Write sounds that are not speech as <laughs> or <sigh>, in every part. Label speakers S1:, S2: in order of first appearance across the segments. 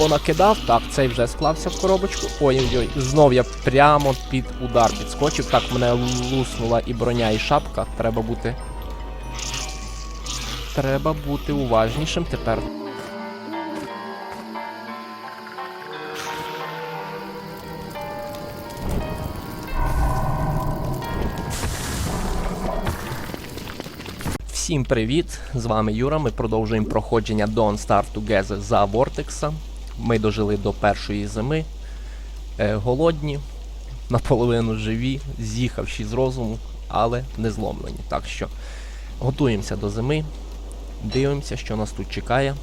S1: понакидав. Так, цей вже склався в коробочку. Ой-ой-ой, знов я прямо під удар підскочив. Так, мене луснула і броня, і шапка. Треба бути. Треба бути уважнішим тепер. Всім привіт! З вами Юра. Ми продовжуємо проходження Don't Start Together за Вортекса. Ми дожили до першої зими. Е, голодні, наполовину живі, з'їхавші з розуму, але не зломлені. Так що готуємося до зими, дивимося, що нас тут чекає.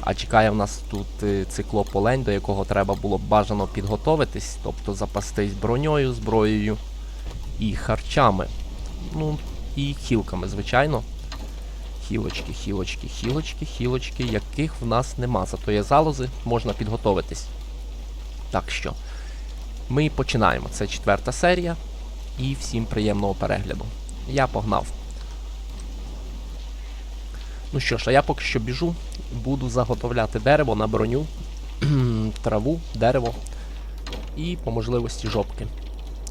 S1: А чекає в нас тут е, циклополень, до якого треба було б бажано підготовитись, тобто запастись броньою, зброєю і харчами. Ну, і хілками, звичайно. Хілочки, хілочки, хілочки, хілочки, яких в нас нема. Зато є залози, можна підготовитись. Так що, ми починаємо. Це четверта серія. І всім приємного перегляду. Я погнав. Ну що ж, а я поки що біжу, буду заготовляти дерево на броню, <clears throat> траву, дерево і по можливості жопки.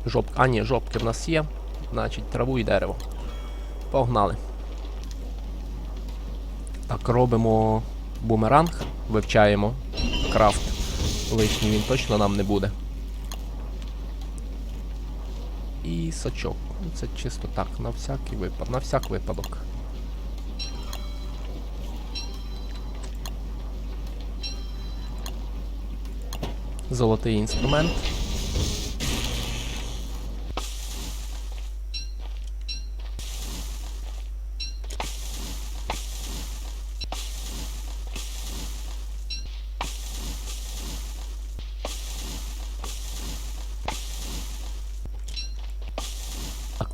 S1: Жоп... А, ні, жопки в нас є, значить траву і дерево. Погнали. Так, робимо бумеранг, вивчаємо крафт. Лишній він точно нам не буде. І сачок. Ну, Це чисто так, на всякий випад, на всяк випадок. Золотий інструмент.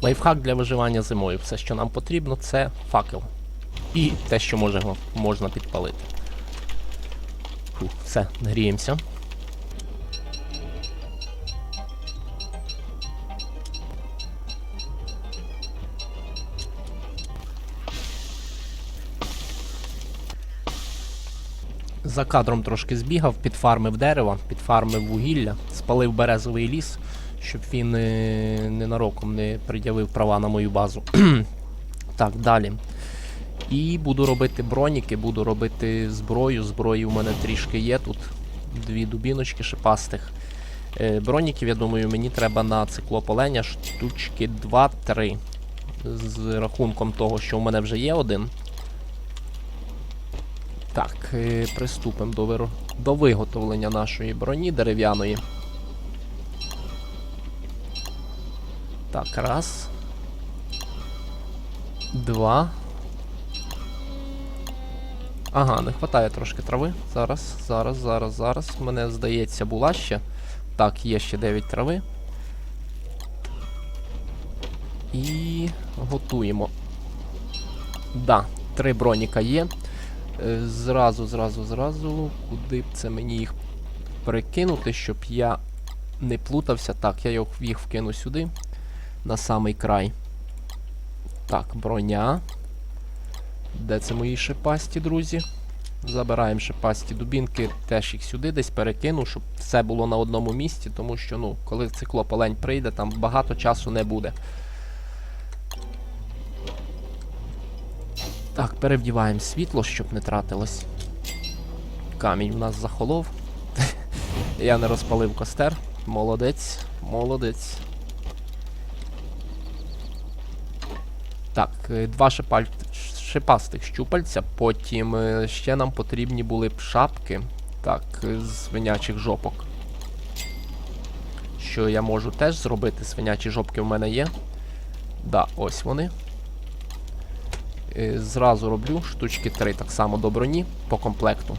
S1: Лайфхак для виживання зимою. Все, що нам потрібно, це факел. І те, що може, можна підпалити. Фу, все, гріємося. За кадром трошки збігав, підфармив дерево, підфармив вугілля, спалив березовий ліс, щоб він е, ненароком не пред'явив права на мою базу. <clears throat> так, далі. І буду робити броніки, буду робити зброю. Зброї у мене трішки є тут. Дві дубіночки шипастих. Е, броніків, я думаю, мені треба на циклополення штучки 2-3. З рахунком того, що у мене вже є один. Так, е, приступимо до, виро... до виготовлення нашої броні дерев'яної. Так, раз. Два. Ага, не вистачає трошки трави. Зараз, зараз, зараз, зараз. Мене здається, була ще. Так, є ще 9 трави. І готуємо. Да, три броніка є. Е, Зразу, зразу, зразу. Куди б це мені їх перекинути, щоб я не плутався. Так, я їх- їх вкину сюди. На самий край. Так, броня. Де це мої шипасті, друзі? Забираємо шипасті дубінки, теж їх сюди десь перекину, щоб все було на одному місці, тому що, ну, коли циклопалень прийде, там багато часу не буде. Так, перевдіваємо світло, щоб не тратилось. Камінь в нас захолов. <laughs> Я не розпалив костер. Молодець, молодець. Так, е, два шипаль... шипастих щупальця. Потім е, ще нам потрібні були б шапки. Так, е, з свинячих жопок. Що я можу теж зробити. Свинячі жопки в мене є. Да, ось вони. Зразу роблю штучки 3 так само до броні по комплекту.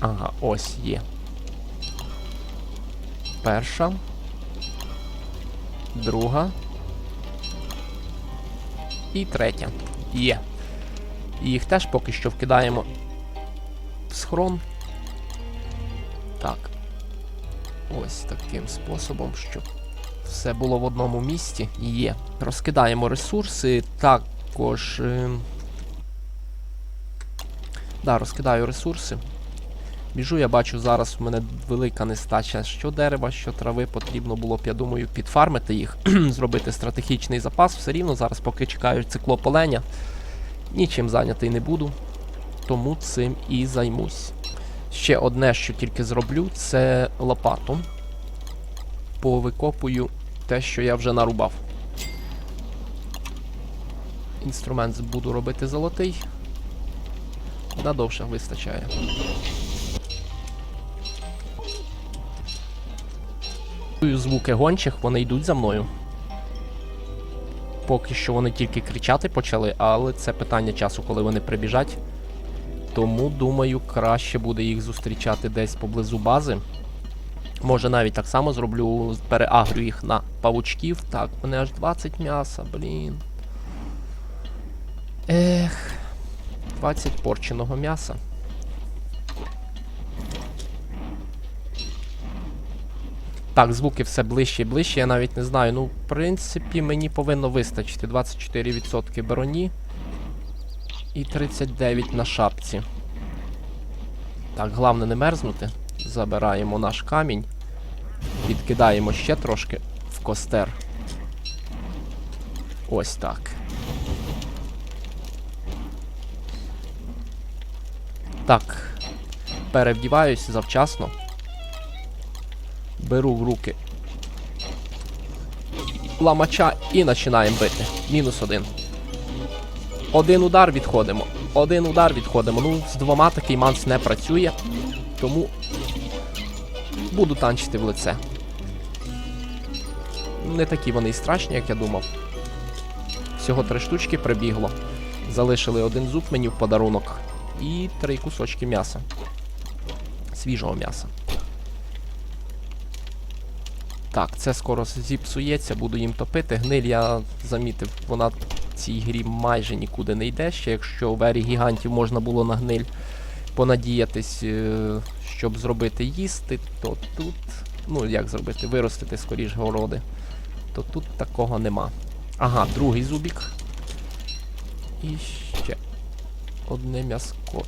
S1: Ага, ось є. Перша. Друга. І третя. Є. Їх теж поки що вкидаємо в схрон. Так. Ось таким способом, щоб все було в одному місці. Є. Розкидаємо ресурси. Також. Е... Да, розкидаю ресурси. Біжу, я бачу, зараз у мене велика нестача що дерева, що трави. Потрібно було б, я думаю, підфармити їх, <clears throat> зробити стратегічний запас. Все рівно зараз, поки чекаю циклополеня, нічим зайнятий не буду. Тому цим і займусь. Ще одне, що тільки зроблю, це лопату. Повикопую те, що я вже нарубав. Інструмент буду робити золотий. Надовше вистачає. Чую звуки гончих, вони йдуть за мною. Поки що вони тільки кричати почали, але це питання часу, коли вони прибіжать. Тому, думаю, краще буде їх зустрічати десь поблизу бази. Може навіть так само зроблю, переагрю їх на павучків. Так, мене аж 20 м'яса, блін. Ех. 20 порченого м'яса. Так, звуки все ближче і ближче, я навіть не знаю. Ну, в принципі, мені повинно вистачити 24% броні і 39 на шапці. Так, головне не мерзнути. Забираємо наш камінь. Підкидаємо ще трошки в костер. Ось так. Так. Перевдіваюсь завчасно. Беру в руки ламача і починаємо бити. Мінус один. Один удар відходимо. Один удар відходимо. Ну, з двома такий манс не працює. Тому буду танчити в лице. Не такі вони і страшні, як я думав. Всього три штучки прибігло. Залишили один зуб мені в подарунок. І три кусочки м'яса. Свіжого м'яса. Так, це скоро зіпсується, буду їм топити. Гниль я замітив, вона в цій грі майже нікуди не йде. Ще якщо в ері гігантів можна було на гниль понадіятись, е, щоб зробити їсти, то тут. Ну, як зробити? Виростити скоріш городи. То тут такого нема. Ага, другий зубік. І ще одне м'яско.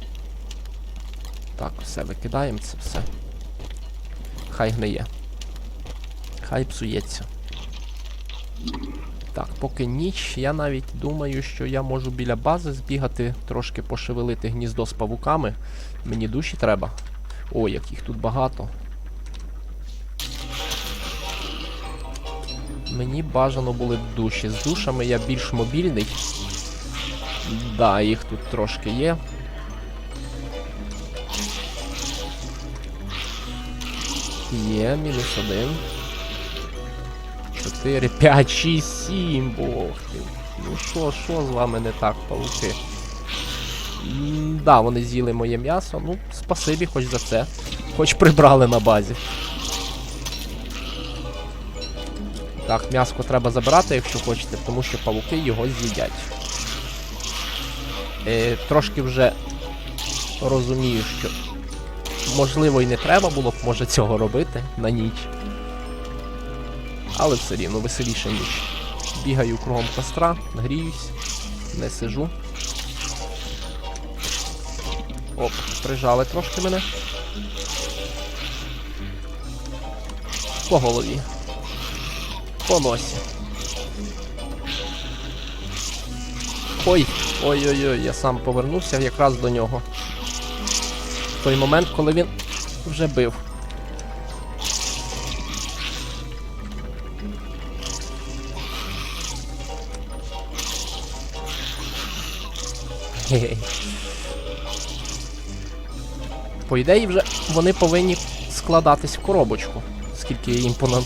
S1: Так, все, викидаємо це все. Хай гниє. Хай псується. Так, поки ніч, я навіть думаю, що я можу біля бази збігати, трошки пошевелити гніздо з павуками. Мені душі треба. Як їх тут багато. Мені бажано були душі. З душами я більш мобільний. Да, їх тут трошки є. Є, мінус один. 4, 5, 6, 7, бог. Ну що, що з вами не так, павуки? М, Да, вони з'їли моє м'ясо. Ну, спасибі хоч за це. Хоч прибрали на базі. Так, м'яско треба забирати, якщо хочете, тому що павуки його з'їдять. Е, трошки вже розумію, що можливо і не треба було б може цього робити на ніч. Але все рівно веселіше ніч. Бігаю кругом костра, гріюсь, не сижу. Оп, прижали трошки мене. По голові. По носі. Ой, ой-ой-ой, я сам повернувся якраз до нього. В той момент, коли він вже бив. По ідеї вже вони повинні складатись в коробочку. Скільки я їм пона...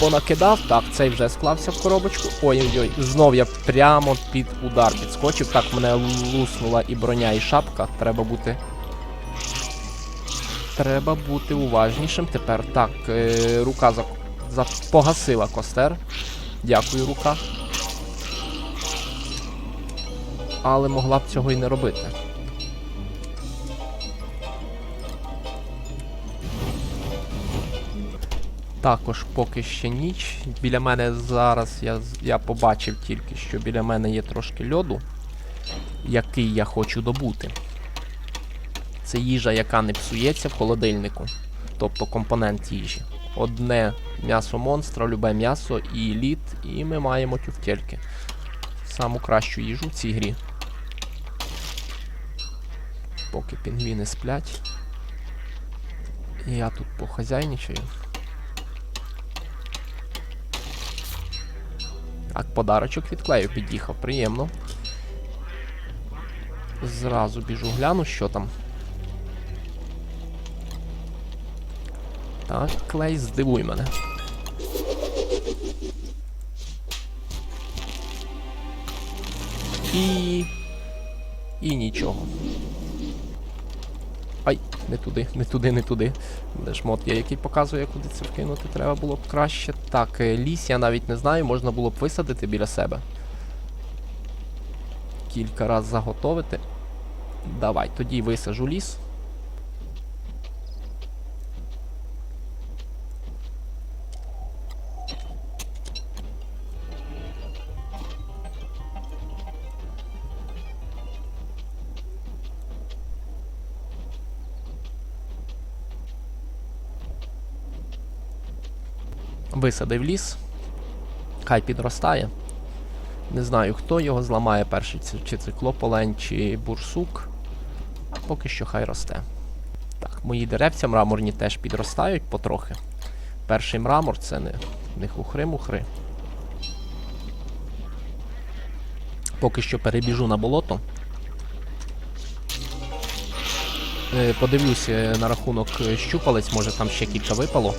S1: понакидав. Так, цей вже склався в коробочку. Ой-ой-ой, знов я прямо під удар підскочив. Так, мене луснула і броня, і шапка. Треба бути. Треба бути уважнішим тепер. Так, е- рука за... за... погасила костер. Дякую, рука. Але могла б цього і не робити. Також поки ще ніч. Біля мене зараз я, я побачив тільки, що біля мене є трошки льоду, який я хочу добути. Це їжа, яка не псується в холодильнику. Тобто компонент їжі. Одне м'ясо монстра, любе м'ясо і лід, і ми маємо тюфтельки. Саму кращу їжу в цій грі. Поки пінгвіни сплять. Я тут похазяйничаю. Так, подарочок від клею під'їхав, приємно. Зразу біжу, гляну, що там. Так, клей, здивуй мене. І. І нічого. Не туди, не туди, не туди. Де шмот є, який показує, куди це вкинути треба було б краще. Так, е, ліс я навіть не знаю, можна було б висадити біля себе. Кілька раз заготовити. Давай, тоді висажу ліс. Висадив ліс. Хай підростає. Не знаю, хто його зламає перший, чи- циклополень, чи бурсук. Поки що хай росте. Так, мої деревця мраморні теж підростають потрохи. Перший мрамор це не, не хухри-мухри. Поки що перебіжу на болото. Е, Подивлюсь на рахунок е, щупалець, може там ще кілька випало.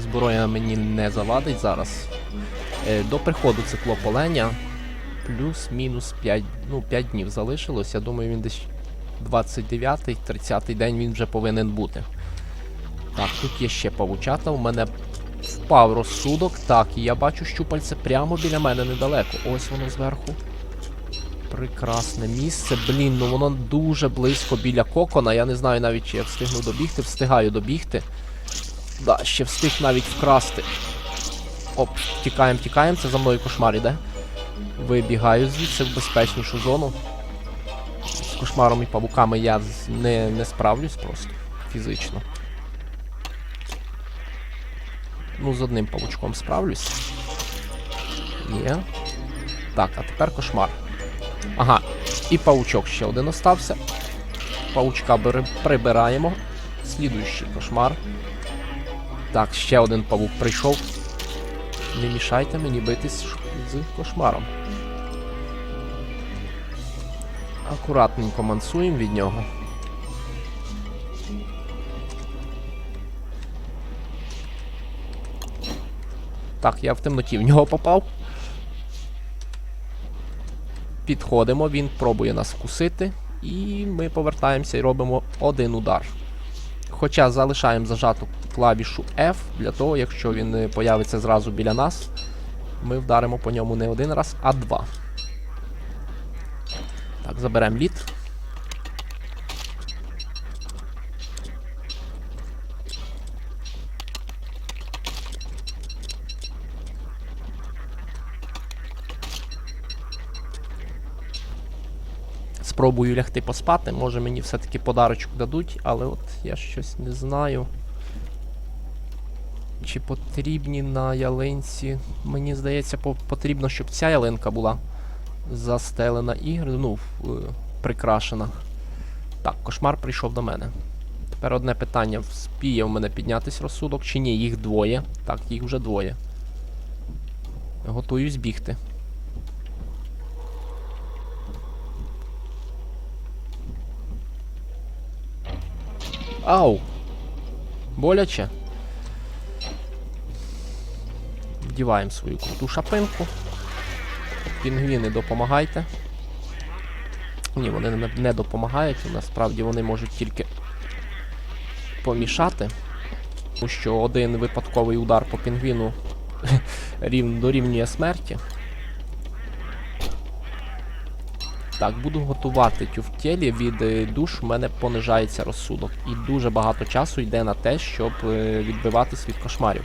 S1: Зброя мені не завадить зараз. Е, До приходу циклополеня плюс-мінус 5, ну, 5 днів залишилось. Я думаю, він десь 29-30 день він вже повинен бути. Так, тут є ще павучата. У мене впав розсудок. Так, і я бачу щупальце прямо біля мене недалеко. Ось воно зверху. Прекрасне місце. Блін, ну воно дуже близько біля кокона. Я не знаю навіть, чи я встигну добігти. Встигаю добігти. Да, ще встиг навіть вкрасти. Оп, тікаємо, тікаємо, це за мною кошмар іде. Вибігаю звідси в безпечнішу зону. З кошмаром і павуками я не, не справлюсь просто фізично. Ну, з одним павучком справлюсь. Є. Так, а тепер кошмар. Ага, і павучок ще один остався. Павучка бери- прибираємо. Слідуючий кошмар. Так, ще один павук прийшов. Не мішайте мені битись з кошмаром. Акуратненько мансуємо від нього. Так, я в темноті в нього попав. Підходимо, він пробує нас вкусити. І ми повертаємося і робимо один удар. Хоча залишаємо зажату клавішу F для того, якщо він е, появиться зразу біля нас, ми вдаримо по ньому не один раз, а два. Так, заберемо лід. Спробую лягти поспати, може мені все-таки подарочок дадуть, але от я щось не знаю. Чи потрібні на ялинці. Мені здається, по- потрібно, щоб ця ялинка була застелена і ну, е, прикрашена. Так, кошмар прийшов до мене. Тепер одне питання: вспіє в мене піднятись розсудок чи ні? Їх двоє. Так, їх вже двоє. Готуюсь бігти. Ау! Боляче. Вдіваємо свою круту шапинку. Пінгвіни допомагайте. Ні, вони не, допомагають, насправді вони можуть тільки помішати. Тому що один випадковий удар по пінгвіну <laughs> рів, дорівнює смерті. Так, буду готувати тюфтєлі від е, душ, в мене понижається розсудок. І дуже багато часу йде на те, щоб е, відбиватись від кошмарів.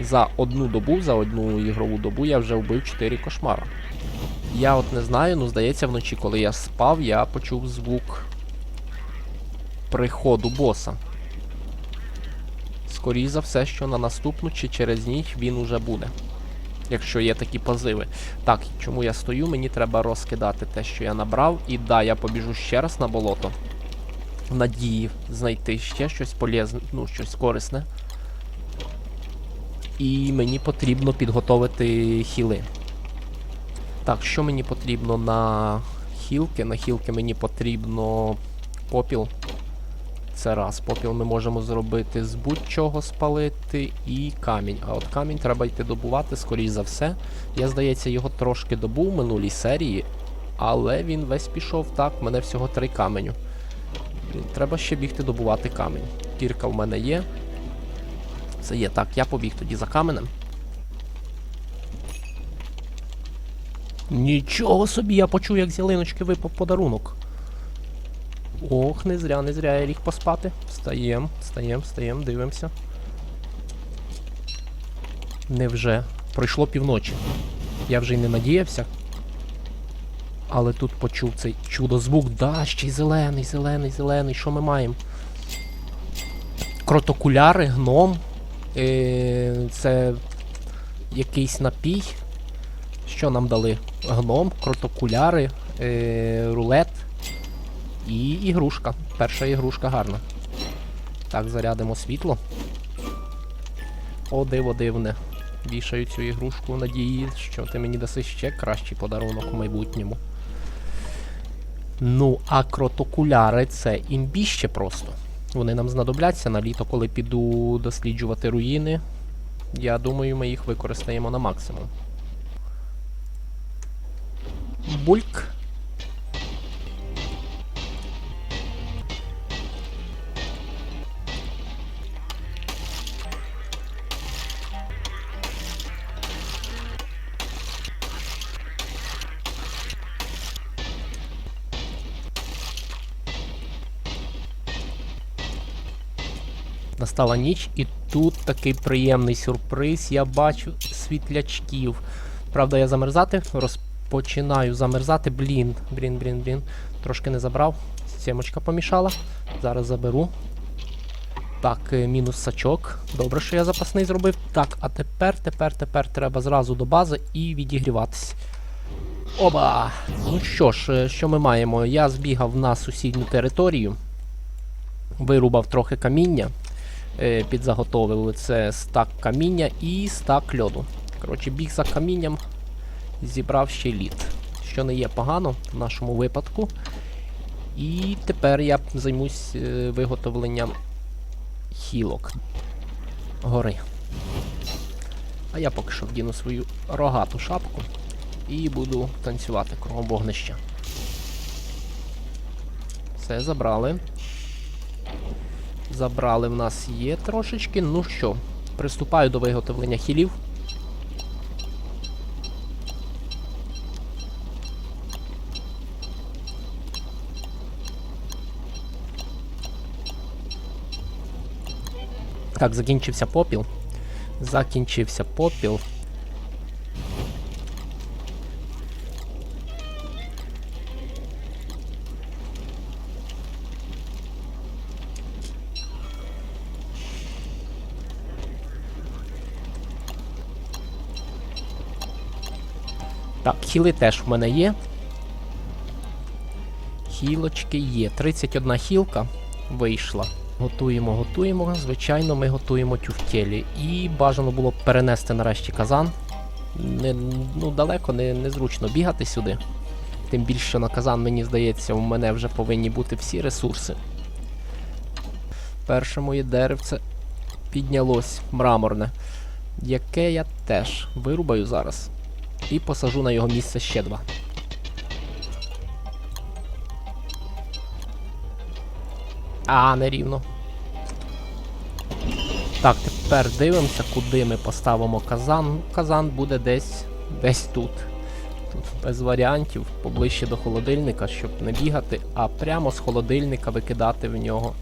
S1: За одну добу, за одну ігрову добу я вже вбив 4 кошмара. Я от не знаю, ну здається, вночі, коли я спав, я почув звук приходу боса. Скоріше за все, що на наступну чи через ніч він уже буде. Якщо є такі позиви. Так, чому я стою? Мені треба розкидати те, що я набрав. І да, я побіжу ще раз на болото. В надії знайти ще щось полезне, ну, щось корисне. І мені потрібно підготовити хіли. Так, що мені потрібно на хілки? На хілки мені потрібно попіл. Це раз. Попіл ми можемо зробити з будь-чого спалити і камінь. А от камінь треба йти добувати, скоріш за все. Я, здається, його трошки добув в минулій серії, але він весь пішов так, мене всього три каменю. Треба ще бігти добувати камінь. Кірка в мене є. Це є. Так, я побіг тоді за каменем. Нічого собі, я почув, як з ялиночки випав подарунок. Ох, не зря, не зря я ліг поспати. Встаєм, встаєм, встаєм, дивимося. Невже? Пройшло півночі. Я вже й не надіявся. Але тут почув цей чудо-звук. Да, зелений, зелений, зелений. Що ми маємо? Кротокуляри, гном. Е, це якийсь напій. Що нам дали? Гном, кротокуляри, е, рулет і ігрушка. Перша ігрушка гарна. Так, зарядимо світло. О, диво дивне. Вішаю цю ігрушку надії, що ти мені даси ще кращий подарунок в майбутньому. Ну, а кротокуляри це імбіще просто. Вони нам знадобляться на літо, коли піду досліджувати руїни. Я думаю, ми їх використаємо на максимум. Бульк. Настала ніч, і тут такий приємний сюрприз. Я бачу світлячків. Правда, я замерзати розпочинаю замерзати. Блін, блін, блін, блін. Трошки не забрав. Сімочка помішала. Зараз заберу. Так, е, мінус сачок. Добре, що я запасний зробив. Так, а тепер, тепер, тепер треба зразу до бази і відігріватись. Оба! Ну що ж, е, що ми маємо? Я збігав на сусідню територію. Вирубав трохи каміння. Е, підзаготовили це стак каміння і стак льоду. Коротше, біг за камінням, зібрав ще лід. Що не є погано в нашому випадку. І тепер я займусь е, виготовленням хілок гори. А я поки що вдіну свою рогату шапку і буду танцювати кругом вогнища. Все, забрали. Забрали в нас є трошечки. Ну що, приступаю до виготовлення хілів. Так, закінчився попіл. Закінчився попіл. Так, хіли теж в мене є. Хілочки є. 31 хілка вийшла. Готуємо, готуємо. Звичайно, ми готуємо тюфтєлі. І бажано було б перенести нарешті казан. Не, ну, далеко не, незручно бігати сюди. Тим більше на казан, мені здається, у мене вже повинні бути всі ресурси. Перше моє деревце піднялось мраморне, яке я теж вирубаю зараз. І посажу на його місце ще два. А, нерівно. Так, тепер дивимося, куди ми поставимо казан. Казан буде десь десь тут. Тут без варіантів, поближче до холодильника, щоб не бігати, а прямо з холодильника викидати в нього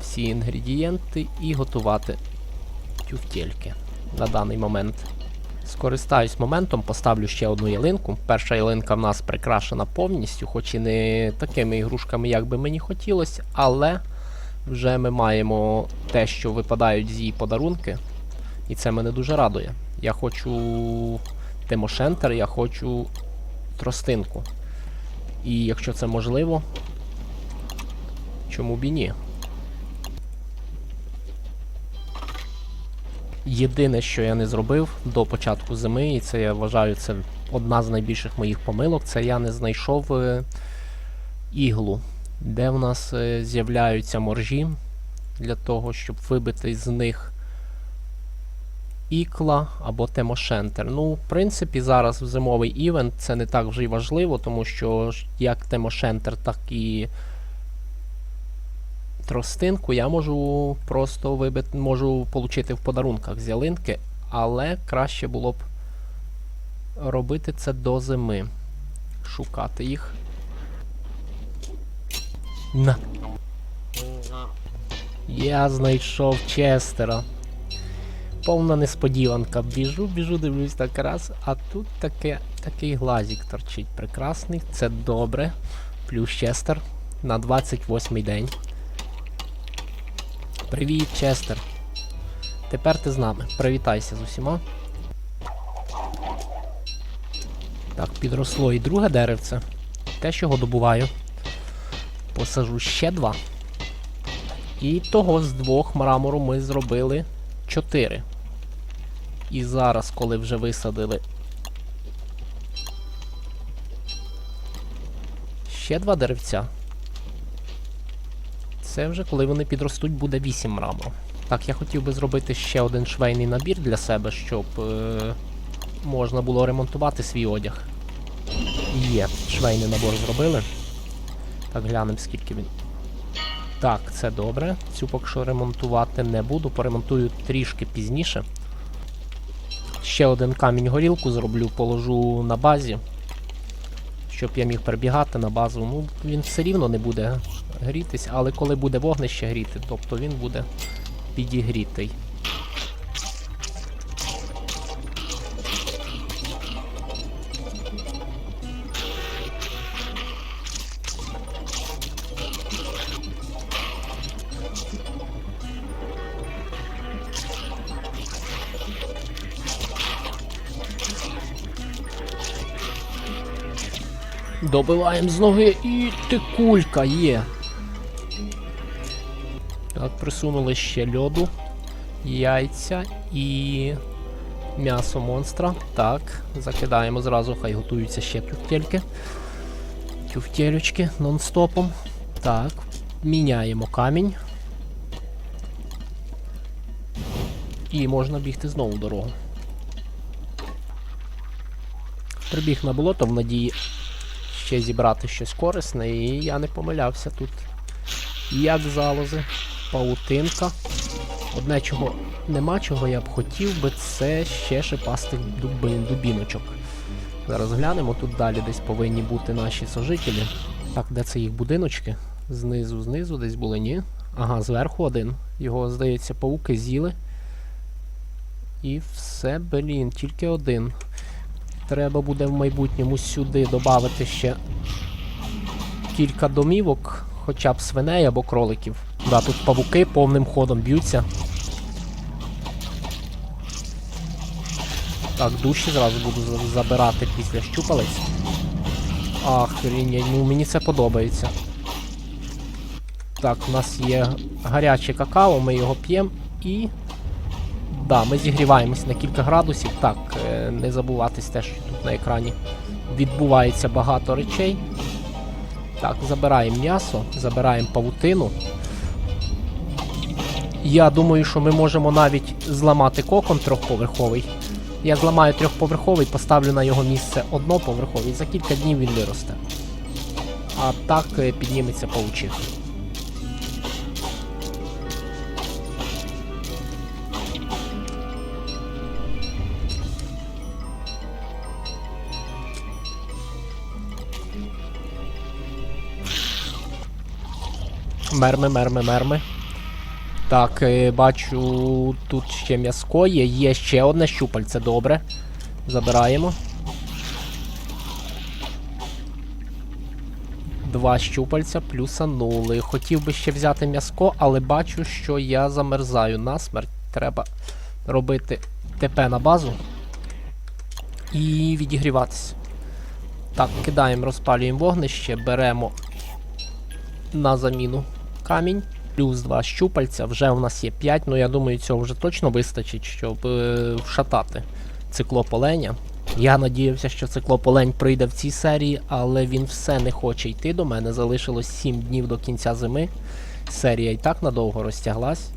S1: всі інгредієнти і готувати тюфтельки на даний момент. Скористаюсь моментом, поставлю ще одну ялинку. Перша ялинка в нас прикрашена повністю, хоч і не такими ігрушками, як би мені хотілося, але вже ми маємо те, що випадають з її подарунки. І це мене дуже радує. Я хочу Тимошентер, я хочу тростинку. І якщо це можливо, чому б і ні? Єдине, що я не зробив до початку зими, і це я вважаю, це одна з найбільших моїх помилок, це я не знайшов е, іглу, де в нас е, з'являються моржі для того, щоб вибити з них ікла або темошентер. Ну, в принципі, зараз в зимовий івент це не так вже й важливо, тому що як темошентер, так і тростинку я можу просто вибити, можу отримати в подарунках з ялинки, але краще було б робити це до зими. Шукати їх. На. Я знайшов Честера. Повна несподіванка. Біжу, біжу, дивлюсь так раз, а тут таке, такий глазик торчить прекрасний. Це добре. Плюс Честер на 28 день. Привіт, Честер. Тепер ти з нами. Привітайся з усіма. Так, підросло і друге деревце. Те, що його добуваю. Посажу ще два. І того з двох мрамору ми зробили чотири. І зараз, коли вже висадили ще два деревця. Це вже коли вони підростуть, буде 8 мрамору. Так, я хотів би зробити ще один швейний набір для себе, щоб е- можна було ремонтувати свій одяг. Є, швейний набор зробили. Так, глянемо, скільки він. Так, це добре. Цю поки що ремонтувати не буду, поремонтую трішки пізніше. Ще один камінь горілку зроблю, положу на базі. Щоб я міг перебігати на базу. Ну, він все рівно не буде грітись, але коли буде вогнище гріти, тобто він буде підігрітий. Добиваємо з ноги і тикулька є. Так, присунули ще льоду, яйця і м'ясо монстра. Так, закидаємо зразу, хай готуються ще тюфтельки. Тюфтелючки нон-стопом. Так, міняємо камінь. І можна бігти знову дорогу. Прибіг на болото в надії ще зібрати щось корисне, і я не помилявся тут. Як залози, паутинка. Одне, чого нема, чого я б хотів би, це ще шипастих дуби, дубіночок. Зараз глянемо, тут далі десь повинні бути наші сожителі. Так, де це їх будиночки? Знизу, знизу десь були, ні? Ага, зверху один. Його, здається, пауки з'їли. І все, блін, тільки один. Треба буде в майбутньому сюди додати ще кілька домівок, хоча б свиней або кроликів. Да, тут павуки повним ходом б'ються. Так, душі зразу буду забирати після щупалець. Охренеть, ну мені це подобається. Так, у нас є гаряче какао, ми його п'ємо і. Да, ми зігріваємось на кілька градусів. Так, е, не забуватись те, що тут на екрані відбувається багато речей. Так, забираємо м'ясо, забираємо павутину. Я думаю, що ми можемо навіть зламати кокон трьохповерховий. Я зламаю трьохповерховий, поставлю на його місце одноповерховий, за кілька днів він виросте. А так е, підніметься паучих. Мерми, мерми, мерми. Так, е, бачу, тут ще м'яско є, є ще одне щупальце, добре. Забираємо. Два щупальця плюсанули. Хотів би ще взяти м'яско, але бачу, що я замерзаю насмерть. Треба робити ТП на базу і відігріватися. Так, кидаємо, розпалюємо вогнище, беремо на заміну камінь. Плюс два щупальця, вже у нас є 5, ну я думаю, цього вже точно вистачить, щоб е, вшатати циклополеня. Я надіявся, що циклополень прийде в цій серії, але він все не хоче йти до мене. Залишилось 7 днів до кінця зими. Серія і так надовго розтяглась.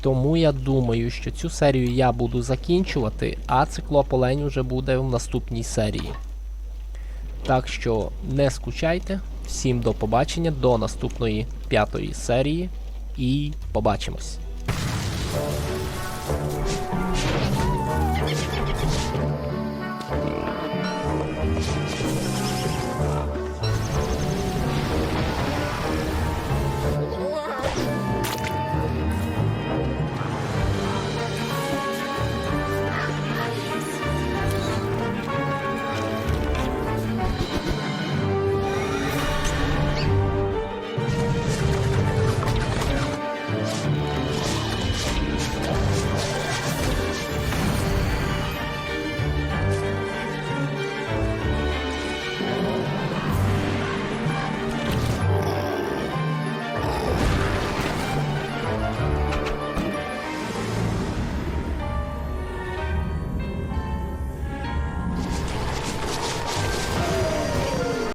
S1: Тому я думаю, що цю серію я буду закінчувати, а циклополень вже буде в наступній серії. Так що не скучайте. Всім до побачення, до наступної п'ятої серії і побачимось.